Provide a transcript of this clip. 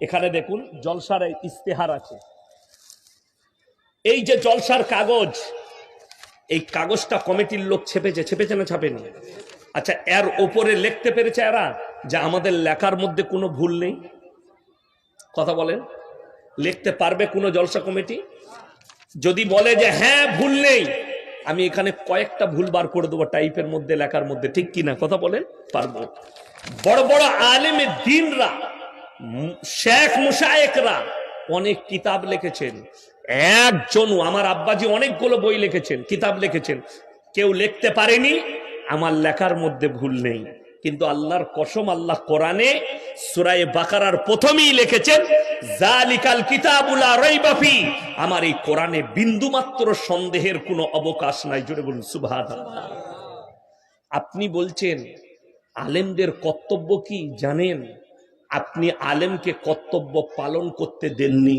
এখানে দেখুন জলসার ইস্তেহার আছে। এই যে জলসার কাগজ, এই কাগজটা কমিটির লোক ছেপেছে ছেপেছে না ছাপেনি? আচ্ছা এর ওপরে লিখতে পেরেছে এরা যে আমাদের লেখার মধ্যে কোনো ভুল নেই। কথা বলেন। লিখতে পারবে কোনো জলসা কমিটি? যদি বলে যে হ্যাঁ ভুল নেই, আমি এখানে কয়েকটা ভুল বার করে দেবো টাইপের মধ্যে, লেখার মধ্যে। ঠিক কিনা? কথা বলেন, পারব। বড় বড় আলেমে দিনরা শেখ মুশায়েকরা অনেক কিতাব লিখেছেন। একজনও আমার আব্বাজি অনেকগুলো বই লিখেছেন, কিতাব লিখেছেন। কেউ লিখতে পারেনি, আমার লেখার মধ্যে ভুল নেই। কিন্তু আল্লাহর কসম, আল্লাহ কোরআনে সুরায়ে বাকারার প্রথমেই লিখেছেন, জালিকাল কিতাবুলা রাইবাফি আমার এই কোরআনে বিন্দুমাত্র সন্দেহের কোনো অবকাশ নাই জুড়ে বলুন, সুবহানাল্লাহ। আপনি বলছেন, আলেমদের কর্তব্য কি? জানেন আপনি আলেমকে কর্তব্য পালন করতে দেননি।